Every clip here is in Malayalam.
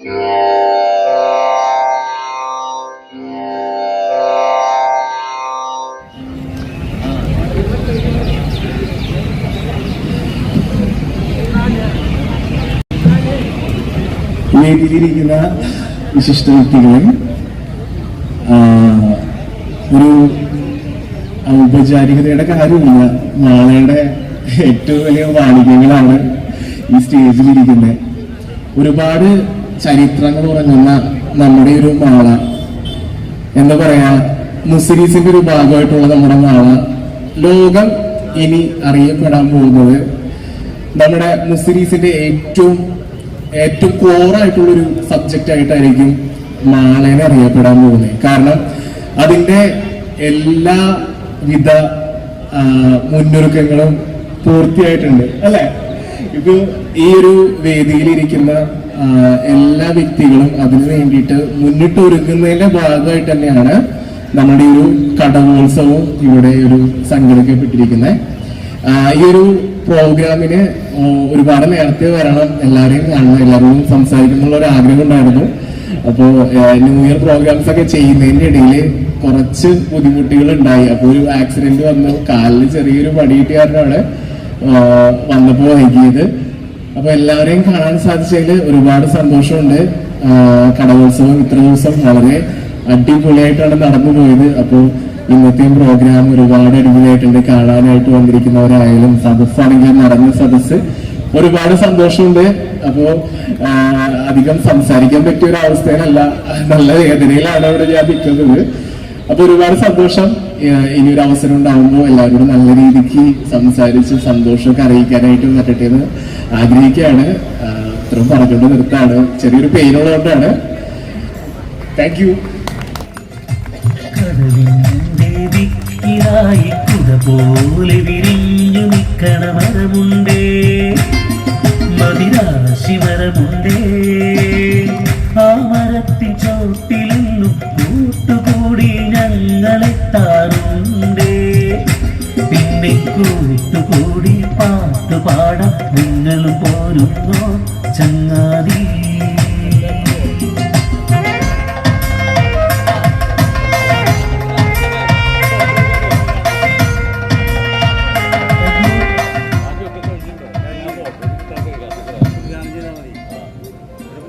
വേദിയിലിരിക്കുന്ന വിശിഷ്ട വ്യക്തികളെ ഒരു ഔപചാരികതയുടെ കാര്യമില്ല നാളെയുടെ ഏറ്റവും വലിയ വാണിജ്യങ്ങളാണ് ഈ സ്റ്റേജിലിരിക്കുന്നത്. ഒരുപാട് ചരിത്രങ്ങൾ ഉറങ്ങുന്ന നമ്മുടെ ഒരു മാള. എന്താ പറയാ മുസ്ലിംസിന്റെ ഒരു ഭാഗമായിട്ടുള്ള നമ്മുടെ മാള. ലോകം ഇനി അറിയപ്പെടാൻ പോകുന്നത് നമ്മുടെ മുസ്ലിംസിന്റെ ഏറ്റവും ഏറ്റവും കോറായിട്ടുള്ളൊരു സബ്ജക്റ്റ് ആയിട്ടായിരിക്കും മാളേനെ അറിയപ്പെടാൻ പോകുന്നത്. കാരണം അതിന്റെ എല്ലാ വിധ മുന്നൊരുക്കങ്ങളും പൂർത്തിയായിട്ടുണ്ട്. അല്ലെ? ഇപ്പൊ ഈ ഒരു വേദിയിലിരിക്കുന്ന ആ, എല്ലാ വ്യക്തികളും അതിനു വേണ്ടിയിട്ട് മുന്നിട്ട് ഒരുങ്ങുന്നതിന്റെ ഭാഗമായിട്ട് തന്നെയാണ് നമ്മുടെ ഒരു കടമോത്സവം ഇവിടെ ഒരു സംഘടിക്കപ്പെട്ടിരിക്കുന്നത് ഈ ഒരു പ്രോഗ്രാമിന് ഒരുപാട് നേരത്തെ വരണം എല്ലാവരെയും കാണണം എല്ലാവരോടും സംസാരിക്കണം ഒരു ആഗ്രഹം ഉണ്ടായിരുന്നു. അപ്പോ ന്യൂ ഇയർ പ്രോഗ്രാംസ് ഒക്കെ ചെയ്യുന്നതിന്റെ ഇടയിൽ കുറച്ച് ബുദ്ധിമുട്ടുകൾ ഉണ്ടായി അപ്പൊ ഒരു ആക്സിഡന്റ് വന്നു കാലിൽ ചെറിയൊരു പടിയിട്ട് കാരണമാണ് വന്നപ്പോൾ വന്നപ്പോ വൈകിയത്. അപ്പൊ എല്ലാവരെയും കാണാൻ സാധിച്ചതിൽ ഒരുപാട് സന്തോഷമുണ്ട്. കടകോത്സവം ഇത്ര ദിവസം വളരെ അടിപൊളിയായിട്ടാണ് നടന്നു പോയത് അപ്പോൾ ഇന്നത്തെയും പ്രോഗ്രാം ഒരുപാട് അടിപൊളിയായിട്ടുണ്ട്. കാണാനായിട്ട് വന്നിരിക്കുന്നവരായാലും സദസ്സാണെങ്കിലും നടന്ന സദസ്സ് ഒരുപാട് സന്തോഷമുണ്ട്. അപ്പോ അധികം സംസാരിക്കാൻ പറ്റിയ ഒരു അവസ്ഥയിലല്ല. നല്ല വേദനയിലാണ് അവിടെ ഞാൻ നിൽക്കുന്നത്. അപ്പൊ ഒരുപാട് സന്തോഷം. ഇനി ഒരു അവസരം ഉണ്ടാവുമ്പോൾ എല്ലാവരോടും നല്ല രീതിക്ക് സംസാരിച്ച് സന്തോഷമൊക്കെ അറിയിക്കാനായിട്ട് പറ്റട്ടെ എന്ന് ആഗ്രഹിക്കുകയാണ് ഇത്രയും പറഞ്ഞുകൊണ്ട് നിർത്താണ് ചെറിയൊരു പെയിനുള്ളതുകൊണ്ടാണ് താങ്ക് യു പോലെ വിരിഞ്ഞു നിക്കണ മരമുണ്ടേ. മതിരാശി മരമുണ്ടേ. പാട്ടുപാടാം നിങ്ങളും പോരുന്നു ചങ്ങാതി.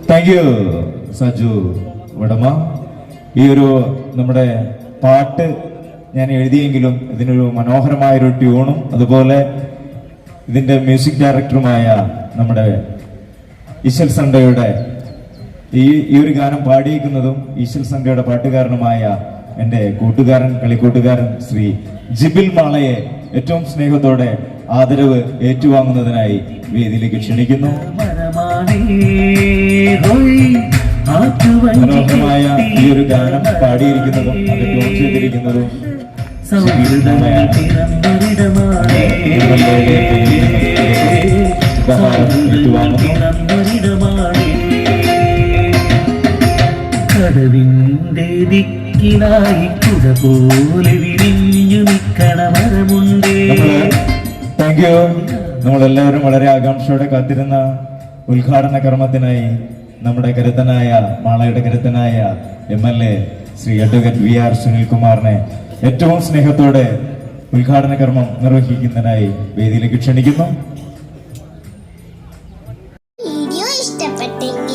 താങ്ക് യു സജു ഉടമ ഈ ഒരു നമ്മുടെ പാട്ട് ഞാൻ എഴുതിയെങ്കിലും ഇതിനൊരു മനോഹരമായൊരു ട്യൂണും അതുപോലെ ഇതിന്റെ മ്യൂസിക് ഡയറക്ടറുമായ നമ്മുടെ ഈശ്വൽ സണ്ടയുടെ ഈ ഈ ഒരു ഗാനം പാടിയിരിക്കുന്നതും ഈശൽ സണ്ടയുടെ പാട്ടുകാരനുമായ എന്റെ കൂട്ടുകാരൻ കളിക്കൂട്ടുകാരൻ ശ്രീ ജിബിൽ മാളയെ ഏറ്റവും സ്നേഹത്തോടെ ആദരവ് ഏറ്റുവാങ്ങുന്നതിനായി വേദിയിലേക്ക് ക്ഷണിക്കുന്നു. മനോഹരമായ ഈ ഒരു ഗാനം പാടിയിരിക്കുന്നതും അത് ട്യൂൺ ചെയ്തിരിക്കുന്നതും സൗഹൃദങ്ങൾ പിറന്നൊരിടമാണേ സൗഹൃദങ്ങൾ പിറന്നൊരിടമാണേ കടവിന്റെ ദിക്കിലായി കുട പോലെ വിരിഞ്ഞു നിക്കണ മരമുണ്ടേ. താങ്ക് നമ്മളെല്ലാവരും വളരെ ആകാംക്ഷയോടെ കാത്തിരുന്ന ഉദ്ഘാടന കർമ്മത്തിനായി നമ്മുടെ കരുത്തനായ മാളയുടെ കരുത്തനായ M L A Shri advocate V R സുനിൽകുമാറിനെ ഏറ്റവും സ്നേഹത്തോടെ ഉദ്ഘാടന കർമ്മം നിർവഹിക്കുന്നതിനായി വേദിയിലേക്ക് ക്ഷണിക്കുന്നു. വീഡിയോ ഇഷ്ടപ്പെട്ടെങ്കിൽ